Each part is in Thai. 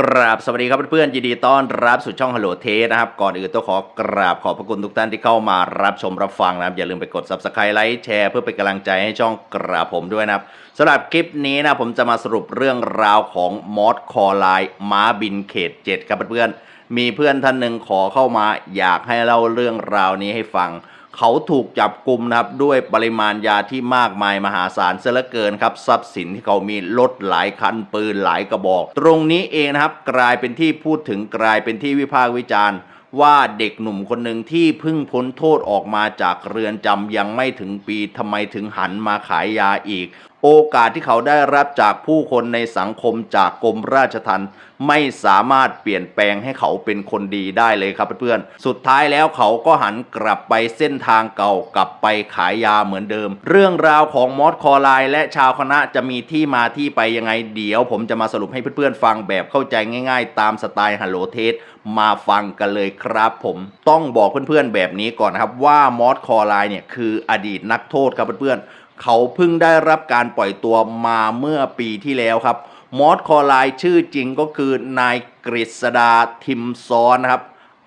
กราบสวัสดีครับเพื่อนๆยินดีต้อนรับสู่ช่องฮัลโหลเทสนะครับ ก่อนอื่นต้องขอกราบขอบพระคุณทุกท่านที่เข้ามารับชมรับฟังนะครับ อย่าลืมไปกด subscribe ไลค์แชร์เพื่อเป็นกำลังใจให้ช่องกราบผมด้วยนะครับสำหรับคลิปนี้นะผมจะมาสรุปเรื่องราวของมอสคอไลน์ม้าบินเขต 7 ครับเพื่อนๆมีเพื่อนท่านหนึ่งขอเข้ามา อยากให้เล่าเรื่องราวนี้ให้ฟัง เขาถูกจับกลุ่มนะครับด้วยปริมาณยาที่มากมายมหาศาลเสียเหลือเกินครับทรัพย์สินที่เขามีรถหลายคันปืนหลายกระบอก ตรงนี้เองนะครับกลายเป็นที่พูดถึงกลายเป็นที่วิพากษ์วิจารณ์ว่าเด็กหนุ่มคนหนึ่งที่เพิ่งพ้นโทษออกมาจากเรือนจำยังไม่ถึงปีทำไมถึงหันมาขายยาอีก โอกาสที่เขาได้รับจากผู้คนในสังคมจากกรมราชทัณฑ์ไม่สามารถเปลี่ยนแปลงให้เขาเป็นคนดีได้เลยครับเพื่อนๆ สุดท้ายแล้วเขาก็หันกลับไปเส้นทางเก่ากลับไปขายยาเหมือนเดิม เรื่องราวของมอสคอไลและชาวคณะจะมีที่มาที่ไปยังไงเดี๋ยว ผมจะมาสรุปให้เพื่อนๆฟังแบบเข้าใจง่าย ๆ ตามสไตล์ฮัลโหลเทสมาฟังกันเลยครับผมต้องบอกเพื่อนๆแบบนี้ก่อนนะครับว่ามอสคอไลเนี่ยคืออดีตนักโทษครับเพื่อนๆ เขาเพิ่งได้รับการปล่อยตัวมาเมื่อปีที่แล้วครับ มอสคอไลน์ชื่อจริงก็คือนายกฤษดาทิมซ้อนนะครับ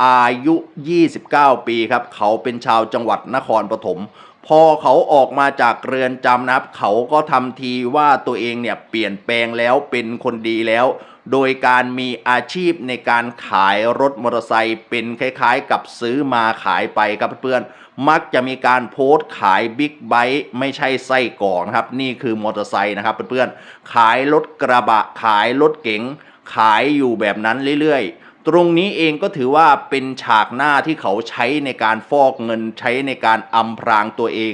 อายุ 29 ปีครับ เขาเป็นชาวจังหวัดนครปฐมพอเขาออกมาจากเรือนจำนะครับ เขาก็ทำทีว่าตัวเองเนี่ยเปลี่ยนแปลงแล้วเป็นคนดีแล้ว โดยการมีอาชีพในการขายรถมอเตอร์ไซค์เป็นคล้ายๆ กับซื้อมาขายไปครับเพื่อนมักจะมีการโพสต์ขายบิ๊กไบค์ไม่ใช่ไส้กรอกนะครับ นี่คือมอเตอร์ไซค์นะครับเพื่อนๆขายรถกระบะขายรถเก๋งขายอยู่แบบนั้นเรื่อยๆตรงนี้เองก็ถือว่าเป็นฉากหน้าที่เขาใช้ในการฟอกเงินใช้ในการอำพรางตัวเอง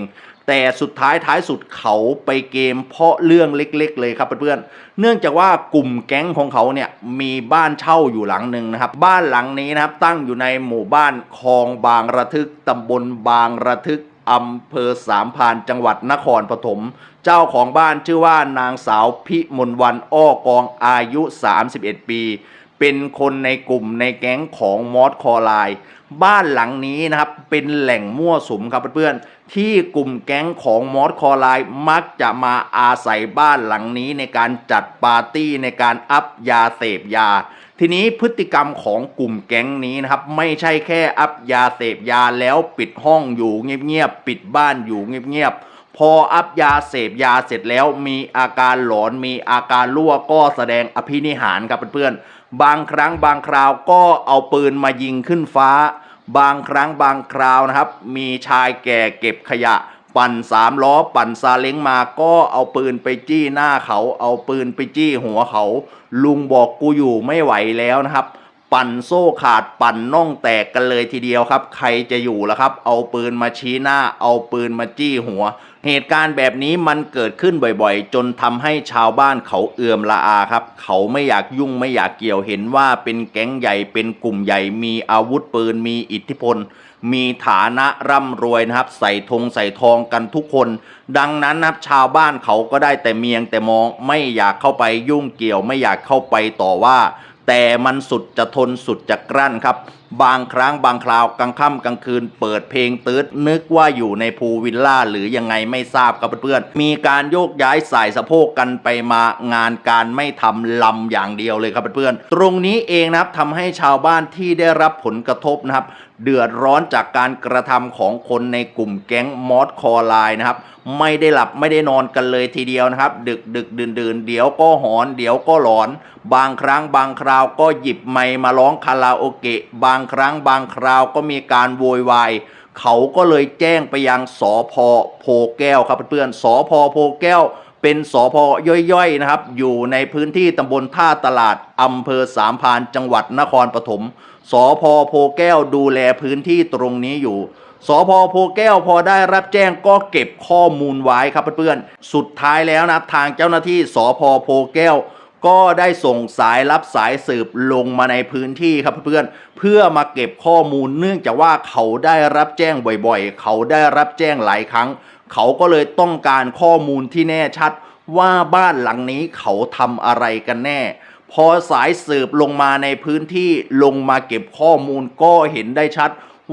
แต่สุดท้ายท้ายสุดเขาไปเกมเพราะเรื่องเล็กๆ เลยครับเพื่อนๆ เนื่องจากว่ากลุ่มแก๊งของเขาเนี่ยมีบ้านเช่าอยู่หลังหนึ่งนะครับ บ้านหลังนี้นะครับตั้งอยู่ในหมู่บ้านคลองบางระทึกตำบลบางระทึกอำเภอสามพานจังหวัดนครปฐม เจ้าของบ้านชื่อว่านางสาวพิมลวันอ้อกองอายุ 31 ปี เป็นคนในกลุ่มในแก๊งของมอสคอไลน์บ้านหลังนี้นะครับเป็นแหล่งมั่วสุมครับเพื่อนๆที่กลุ่มแก๊งของมอสคอไลน์มักจะมาอาศัยบ้านหลังนี้ในการจัดปาร์ตี้ในการอัพยาเสพยา ทีนี้พฤติกรรมของกลุ่มแก๊งนี้นะครับไม่ใช่แค่อัพยาเสพยาแล้วปิดห้องอยู่เงียบๆปิดบ้านอยู่เงียบๆพออัพยาเสพยาเสร็จแล้วมีอาการหลอนมีอาการรั่วก็แสดงอภินิหารครับเพื่อนๆ บางครั้งบางคราวก็เอาปืนมายิงขึ้นฟ้า บางครั้งบางคราวนะครับ มีชายแก่เก็บขยะ ปั่นสามล้อปั่นซาเล้งมาก็เอาปืนไปจี้หน้าเขา เอาปืนไปจี้หัวเขา ลุงบอกกูอยู่ไม่ไหวแล้วนะครับ ปั่นโซ่ขาดปั่นน่องแตกกันเลยทีเดียวครับ ใครจะอยู่ล่ะครับ เอาปืนมาชี้หน้า เอาปืนมาจี้หัว เหตุการณ์แบบนี้มันเกิดขึ้นบ่อยๆ จนทำให้ชาวบ้านเขาเอื่อมละอาครับ เขาไม่อยากยุ่งไม่อยากเกี่ยวเห็นว่าเป็นแก๊งใหญ่เป็นกลุ่มใหญ่มีอาวุธปืนมีอิทธิพล มีฐานะร่ำรวยนะครับ ใส่ธงใส่ทองกันทุกคน ดังนั้นนะครับชาวบ้านเขาก็ได้แต่เมียงแต่มองไม่อยากเข้าไปยุ่งเกี่ยวไม่อยากเข้าไปต่อว่า แต่มันสุดจะทนสุดจะกลั้นครับ บางครั้งบางคราวกลางค่ำกลางคืน เปิดเพลงตืดนึกว่าอยู่ในภูวิลล่าหรือยังไงไม่ทราบครับเพื่อนๆ มีการโยกย้ายสายสะโพกกันไปมางานการไม่ทำลำอย่างเดียวเลยครับเพื่อนๆ ตรงนี้เองนะครับทำให้ชาวบ้านที่ได้รับผลกระทบนะครับ เดือดร้อนจากการกระทำของคนในกลุ่มแก๊งมอสคอไลน์นะครับไม่ได้หลับไม่ได้นอนกันเลยทีเดียวนะครับ ดึกดึกดื่นดื่นเดี๋ยวก็หอน เดี๋ยวก็หลอน บางครั้งบางคราวก็หยิบไมค์มาร้องคาราโอเกะบางางครั้งบางคราวก็มีการโวยวายเขาก็เลยแจ้งไปยังสอพอโพแก้วครับเพื่อนๆสอพอโพแก้ว เป็นสอพอย่อยๆนะครับ อยู่ในพื้นที่ตำบลท่าตลาดอำเภอสามพานจังหวัดนครปฐมสอพอโพแก้วดูแลพื้นที่ตรงนี้อยู่สพโพแก้วพอได้รับแจ้งก็เก็บข้อมูลไว้ครับเพื่อนๆ สุดท้ายแล้วนะทางเจ้าหน้าที่สพโพแก้ว ก็ได้ส่งสายรับสายสืบลงมาในพื้นที่ครับเพื่อนเพื่อมาเก็บข้อมูลเนื่องจากว่าเขาได้รับแจ้งบ่อยๆ เขาได้รับแจ้งหลายครั้ง เขาก็เลยต้องการข้อมูลที่แน่ชัด ว่าบ้านหลังนี้เขาทำอะไรกันแน่ พอสายสืบลงมาในพื้นที่ลงมาเก็บข้อมูลก็เห็นได้ชัด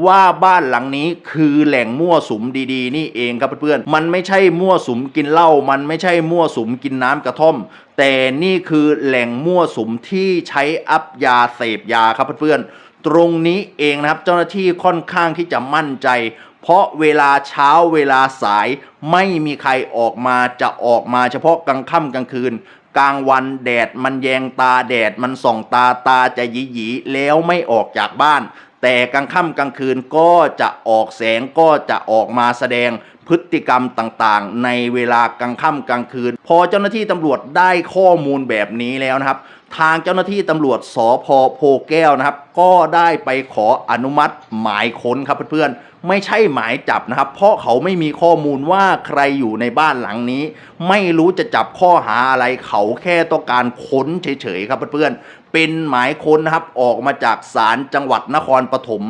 ว่าบ้านหลังนี้คือแหล่งมั่วสุมดีๆ นี่เองครับเพื่อนๆ มันไม่ใช่มั่วสุมกินเหล้า มันไม่ใช่มั่วสุมกินน้ำกระท่อม แต่นี่คือแหล่งมั่วสุมที่ใช้อัพยาเสพยาครับเพื่อนๆ ตรงนี้เองนะครับเจ้าหน้าที่ค่อนข้างที่จะมั่นใจ เพราะเวลาเช้าเวลาสายไม่มีใครออกมาจะออกมาเฉพาะกลางค่ำกลางคืนกลางวันแดดมันแยงตาแดดมันส่องตาตาจะหยีหยีๆแล้วไม่ออกจากบ้าน แต่กลางค่ำกลางคืนก็จะออกแสงก็จะออกมาแสดงพฤติกรรมต่างๆ ในเวลากลางค่ำกลางคืน พอเจ้าหน้าที่ตำรวจได้ข้อมูลแบบนี้แล้วนะครับทางเจ้าหน้าที่ตำรวจสพโพแก้วนะครับ ก็ได้ไปขออนุมัติหมายค้นครับเพื่อนๆ ไม่ใช่หมายจับนะครับ เพราะเขาไม่มีข้อมูลว่าใครอยู่ในบ้านหลังนี้ ไม่รู้จะจับข้อหาอะไรเขาแค่ต้องการค้นเฉยๆครับเพื่อนๆ เป็นหมายค้นนะครับออกมาจากศาลจังหวัดนครปฐม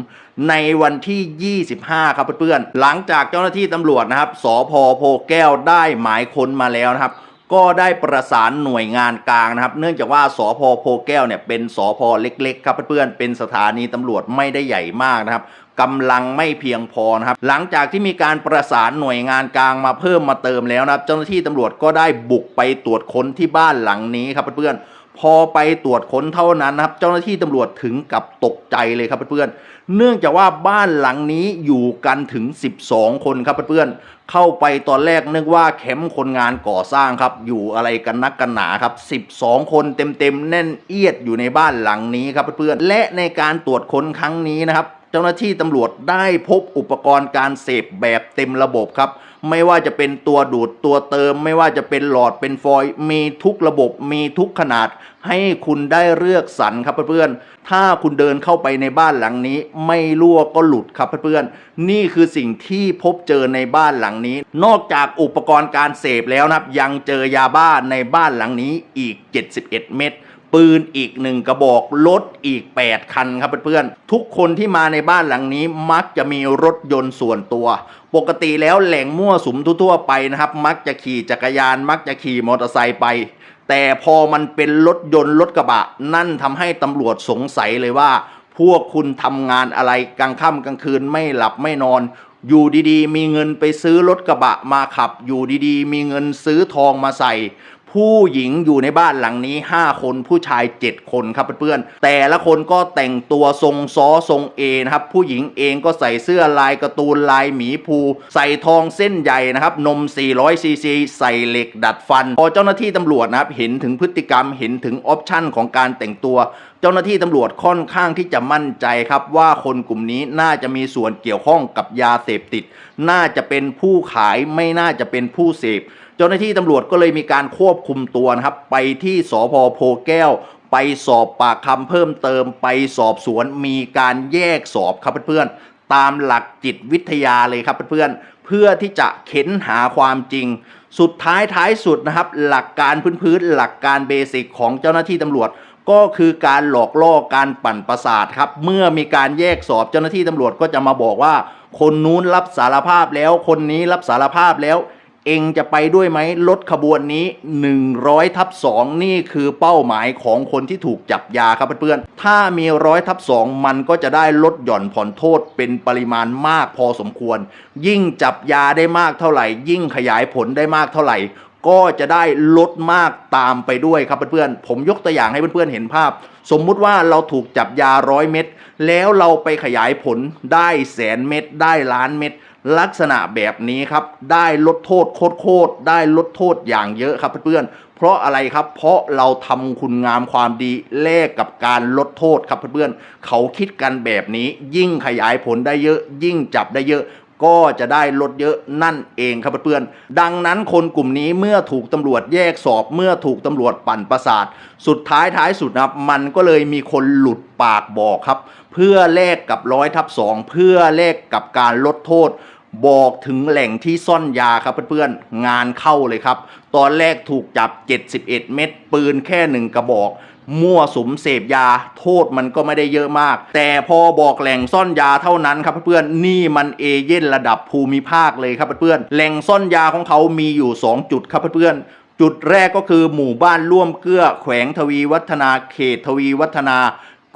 ในวันที่ 25 ครับเพื่อนๆ หลังจากเจ้าหน้าที่ตำรวจนะครับสพโพแก้วได้หมายค้นมาแล้วนะครับ ก็ได้ประสานหน่วยงานกลางนะครับ เนื่องจากว่าสพโพแก้วเนี่ยเป็นสพเล็ก ๆ ครับเพื่อนๆเป็นสถานีตำรวจไม่ได้ใหญ่มากนะครับกำลังไม่เพียงพอนะครับ หลังจากที่มีการประสานหน่วยงานกลางมาเพิ่มมาเติมแล้วนะครับ เจ้าหน้าที่ตำรวจก็ได้บุกไปตรวจค้นที่บ้านหลังนี้ครับเพื่อนๆ พอไปตรวจค้นเท่านั้นนะครับ เจ้าหน้าที่ตำรวจถึงกับตกใจเลยครับเพื่อนๆ เนื่องจากว่าบ้านหลังนี้อยู่กันถึง 12 คนครับเพื่อนๆ เข้าไปตอนแรกนึกว่าแคมป์คนงานก่อสร้างครับ อยู่อะไรกันนักกันหนาครับ 12 คนเต็มๆ แน่นเอียดอยู่ในบ้านหลังนี้ครับเพื่อนๆ และในการตรวจค้นครั้งนี้นะครับ เจ้าหน้าที่ตำรวจได้พบอุปกรณ์การเสพแบบเต็มระบบครับ ไม่ว่าจะเป็นตัวดูดตัวเติม ไม่ว่าจะเป็นหลอดเป็นฟอยล์มีทุกระบบมีทุกขนาด ให้คุณได้เลือกสรรครับเพื่อนๆถ้าคุณเดินเข้าไปในบ้านหลังนี้ ไม่รั่วก็หลุดครับเพื่อนๆนี่คือสิ่งที่พบเจอในบ้านหลังนี้ นอกจากอุปกรณ์การเสพแล้วนะครับยังเจอยาบ้าในบ้านหลังนี้อีก 71 เม็ด ปืนอีกหนึ่งกระบอกรถอีก 8 คันครับเพื่อนๆทุกคนที่มาในบ้านหลังนี้มักจะมีรถยนต์ส่วนตัว ปกติแล้วแหล่งมั่วสุมทั่วๆไปนะครับ มักจะขี่จักรยาน มักจะขี่มอเตอร์ไซค์ไป แต่พอมันเป็นรถยนต์รถกระบะ นั่นทำให้ตำรวจสงสัยเลยว่า พวกคุณทำงานอะไรกลางค่ำกลางคืนไม่หลับไม่นอนอยู่ดีๆ มีเงินไปซื้อรถกระบะมาขับ อยู่ดีๆ มีเงินซื้อทองมาใส่ ผู้หญิงอยู่ในบ้านหลังนี้ 5 คนผู้ชาย 7 คนครับเพื่อนๆแต่ละคนก็แต่งตัวทรงซอทรงเอนะครับผู้หญิงเองก็ใส่เสื้อลายการ์ตูนลายหมีภู ใส่ทองเส้นใหญ่นะครับนม 400ซีซีใส่เหล็กดัดฟัน พอเจ้าหน้าที่ตำรวจนะครับเห็นถึงพฤติกรรมเห็นถึงออปชั่นของการแต่งตัวเจ้าหน้าที่ตำรวจค่อนข้างที่จะมั่นใจครับว่าคนกลุ่มนี้น่าจะมีส่วนเกี่ยวข้องกับยาเสพติด น่าจะเป็นผู้ขายไม่น่าจะเป็นผู้เสพ เจ้าหน้าที่ตำรวจก็เลยมีการควบคุมตัวนะครับ ไปที่สพโพแก้ว ไปสอบปากคำเพิ่มเติม ไปสอบสวนมีการแยกสอบครับเพื่อนๆตามหลักจิตวิทยาเลยครับเพื่อนๆเพื่อที่จะเค้นหาความจริง สุดท้ายท้ายสุดนะครับ หลักการพื้นๆหลักการเบสิกของเจ้าหน้าที่ตำรวจก็คือการหลอกล่อการปั่นประสาทครับ เมื่อมีการแยกสอบเจ้าหน้าที่ตำรวจก็จะมาบอกว่า คนนู้นรับสารภาพแล้ว คนนี้รับสารภาพแล้ว เองจะไปด้วยไหมรถขบวนนี้ 100ทับ2นี่คือเป้าหมายของคนที่ถูกจับยาครับเพื่อนๆ ถ้ามีร้อยทับ2มันก็จะได้ลดหย่อนผ่อนโทษเป็นปริมาณมากพอสมควร ยิ่งจับยาได้มากเท่าไหร่ ยิ่งขยายผลได้มากเท่าไหร่ ก็จะได้ลดมากตามไปด้วยครับเพื่อนๆ ผมยกตัวอย่างให้เพื่อนๆเห็นภาพ สมมุติว่าเราถูกจับยาร้อยเม็ดแล้วเราไปขยายผลได้แสนเม็ดได้ล้านเม็ดลักษณะแบบนี้ครับ ได้ลดโทษโคตรๆได้ลดโทษอย่างเยอะครับเพื่อนๆ เพราะอะไรครับ เพราะเราทำคุณงามความดีแลกกับการลดโทษครับเพื่อนๆ เขาคิดกันแบบนี้ยิ่งขยายผลได้เยอะ ยิ่งจับได้เยอะ ก็จะได้ลดเยอะนั่นเองครับเพื่อนๆดังนั้นคนกลุ่มนี้เมื่อถูกตำรวจแยกสอบเมื่อถูกตำรวจปั่นประสาท สุดท้ายท้ายสุดนะครับมันก็เลยมีคนหลุดปากบอกครับ เพื่อแลกกับร้อยทับสองเพื่อแลกกับการลดโทษ บอกถึงแหล่งที่ซ่อนยาครับเพื่อนๆงานเข้าเลยครับ ตอนแรกถูกจับ 71 เม็ดปืนแค่หนึ่งกระบอก มั่วสุมเสพยา โทษมันก็ไม่ได้เยอะมาก แต่พอบอกแหล่งซ่อนยาเท่านั้นครับเพื่อนนี่มันเอเย่นระดับภูมิภาคเลยครับเพื่อนแหล่งซ่อนยาของเขามีอยู่ 2 จุดครับเพื่อนจุดแรกก็คือหมู่บ้านร่วมเกื้อแขวงทวีวัฒนาเขตทวีวัฒนา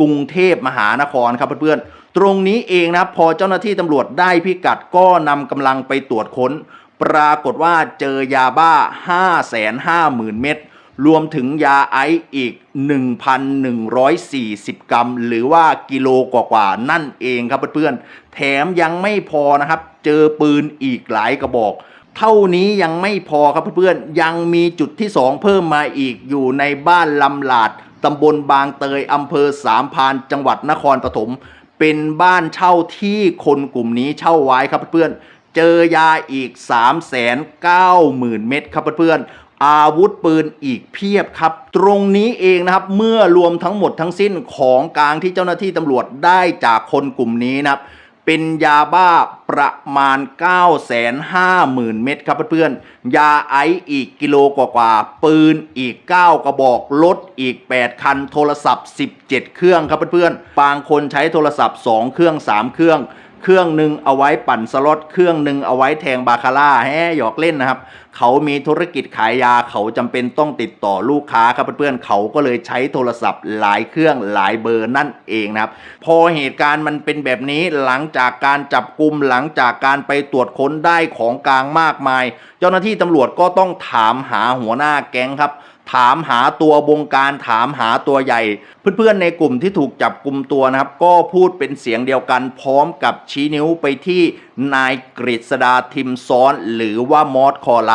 กรุงเทพมหานครครับเพื่อนๆตรงนี้เองนะพอเจ้าหน้าที่ตำรวจได้พิกัดก็นำกำลังไปตรวจค้น ปรากฏว่าเจอยาบ้า 550,000 เม็ด รวมถึงยาไอซ์อีก 1,140 กรัม หรือว่ากิโลกว่าๆนั่นเองครับเพื่อนๆ แถมยังไม่พอนะครับ เจอปืนอีกหลายกระบอก เท่านี้ยังไม่พอครับเพื่อนๆ ยังมีจุดที่ 2 เพิ่มมาอีกอยู่ในบ้านลำหลาดตำบลบางเตยอำเภอสามพานจังหวัดนครปฐมเป็นบ้านเช่าที่คนกลุ่มนี้เช่าไว้ครับเพื่อนเจอยาอีก 3 9 0 0 0 0 เม็ดครับเพื่อน อาวุธปืนอีกเพียบครับ ตรงนี้เองนะครับ เมื่อรวมทั้งหมดทั้งสิ้นของกลางที่เจ้าหน้าที่ตำรวจได้จากคนกลุ่มนี้นะครับ เป็นยาบ้าประมาณ 950,000 เม็ดครับเพื่อนๆ ยาไอซ์อีกกิโลกว่าๆปืนอีก 9 กระบอก รถอีก 8 คัน โทรศัพท์ 17 เครื่องครับเพื่อนๆ บางคนใช้โทรศัพท์ 2 เครื่อง 3 เครื่อง เครื่องหนึ่งเอาไว้ปั่นสล็อตเครื่องหนึ่งเอาไว้แทงบาคาร่าแฮหยอกเล่นนะครับ เขามีธุรกิจขายยาเขาจำเป็นต้องติดต่อลูกค้าครับเพื่อนๆเขาก็เลยใช้โทรศัพท์หลายเครื่องหลายเบอร์นั่นเองนะครับ พอเหตุการณ์มันเป็นแบบนี้หลังจากการจับกลุ่มหลังจากการไปตรวจค้นได้ของกลางมากมาย เจ้าหน้าที่ตำรวจก็ต้องถามหาหัวหน้าแก๊งครับ ถามหาตัวบงการถามหาตัวใหญ่ เพื่อนๆในกลุ่มที่ถูกจับกลุ่มตัวนะครับ ก็พูดเป็นเสียงเดียวกันพร้อมกับชี้นิ้วไปที่ นายกฤษดาทิมซ้อนหรือว่ามอสคอไล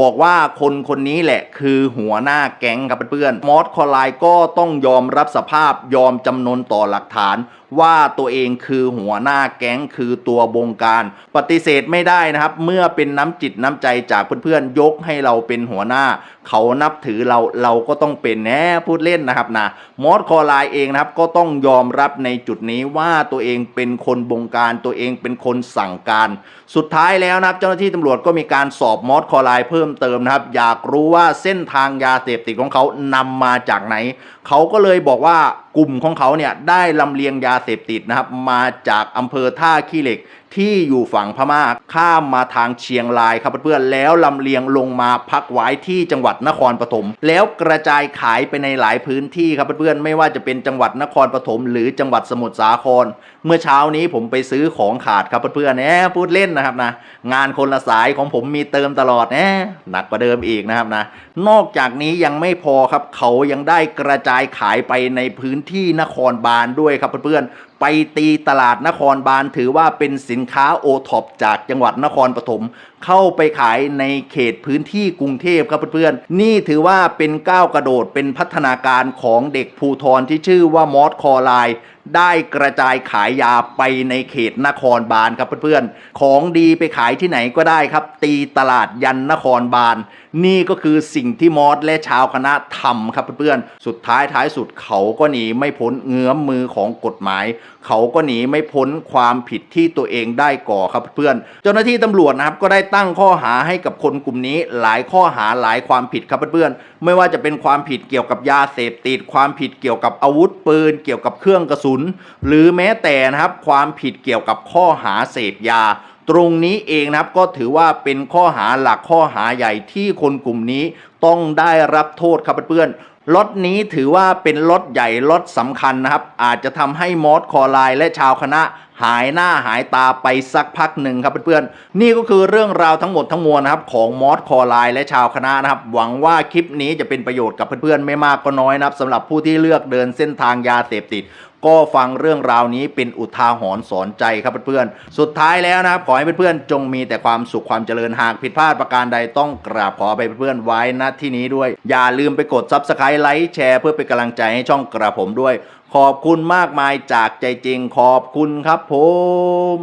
บอกว่าคนคนนี้แหละคือหัวหน้าแก๊งครับเพื่อนๆมอสคอไลก็ต้องยอมรับสภาพยอมจำนนต่อหลักฐาน ว่าตัวเองคือหัวหน้าแก๊งคือตัวบงการ ปฏิเสธไม่ได้นะครับ เมื่อเป็นน้ำจิตน้ำใจจากเพื่อนๆยกให้เราเป็นหัวหน้า เขานับถือเราเราก็ต้องเป็นแน่พูดเล่นนะครับนะมอสคอไลเองนะครับก็ต้องยอมรับในจุดนี้ว่าตัวเองเป็นคนบงการตัวเองเป็นคนสั่งการสุดท้ายแล้วนะครับเจ้าหน้าที่ตำรวจก็มีการสอบมอสคอไลน์เพิ่มเติมนะครับ อยากรู้ว่าเส้นทางยาเสพติดของเขานำมาจากไหน เขาก็เลยบอกว่ากลุ่มของเขาเนี่ยได้ลำเลียงยาเสพติดนะครับมาจากอำเภอท่าขี้เหล็กที่อยู่ฝั่งพม่าข้ามมาทางเชียงรายครับเพื่อนๆแล้วลำเลียงลงมาพักไว้ที่จังหวัดนครปฐมแล้วกระจายขายไปในหลายพื้นที่ครับเพื่อนๆไม่ว่าจะเป็นจังหวัดนครปฐมหรือจังหวัดสมุทรสาคร เมื่อเช้านี้ผมไปซื้อของขาดครับเพื่อนๆแหนะพูดเล่นนะครับนะงานคนละสายของผมมีเติมตลอดแนะหนักกว่าเดิมอีกนะครับนะนอกจากนี้ยังไม่พอครับเขายังได้กระจายขายไปในพื้นที่นครบาลด้วยครับเพื่อนๆไปตีตลาดนครบาลถือว่าเป็นสินค้าโอท็อปจากจังหวัดนครปฐม เข้าไปขายในเขตพื้นที่กรุงเทพครับเพื่อนๆ นี่ถือว่าเป็นก้าวกระโดดเป็นพัฒนาการของเด็กภูทรที่ชื่อว่ามอสคอไลน์ได้กระจายขายยาไปในเขตนครบาลครับเพื่อนๆ ของดีไปขายที่ไหนก็ได้ครับ ตีตลาดยันนครบาล นี่ก็คือสิ่งที่มอสและชาวคณะทำครับเพื่อนๆ สุดท้ายท้ายสุดเขาก็หนีไม่พ้นเงื้อมมือของกฎหมาย เขาก็หนีไม่พ้นความผิดที่ตัวเองได้ก่อครับเพื่อน เจ้าหน้าที่ตำรวจนะครับก็ได้ตั้งข้อหาให้กับคนกลุ่มนี้ หลายข้อหาหลายความผิดครับเพื่อนๆไม่ว่าจะเป็นความผิดเกี่ยวกับยาเสพติดความผิดเกี่ยวกับอาวุธปืน เกี่ยวกับเครื่องกระสุน หรือแม้แต่นะครับความผิดเกี่ยวกับข้อหาเสพยาตรงนี้เองนะครับก็ถือว่าเป็นข้อหาหลักข้อหาใหญ่ที่คนกลุ่มนี้ต้องได้รับโทษครับเพื่อน รถนี้ถือว่าเป็นรถใหญ่รถสำคัญนะครับ อาจจะทำให้มอสคอไลน์และชาวคณะ หายหน้าหายตาไปสักพักหนึ่งครับเพื่อนๆ นี่ก็คือเรื่องราวทั้งหมดทั้งมวลนะครับของมอสคอไลน์และชาวคณะนะครับ หวังว่าคลิปนี้จะเป็นประโยชน์กับเพื่อนๆ ไม่มากก็น้อยนะครับสำหรับผู้ที่เลือกเดินเส้นทางยาเสพติดก็ฟังเรื่องราวนี้เป็นอุทาหรณ์สอนใจครับเพื่อนๆ สุดท้ายแล้วนะครับขอให้เพื่อนๆ จงมีแต่ความสุขความเจริญหากผิดพลาดประการใดต้องกราบขอไปเพื่อนๆไว้ณที่นี้ด้วย อย่าลืมไปกด Subscribe ไลค์แชร์เพื่อเป็นกำลังใจให้ช่องกระผมด้วยขอบคุณมากมายจากใจจริงขอบคุณครับผม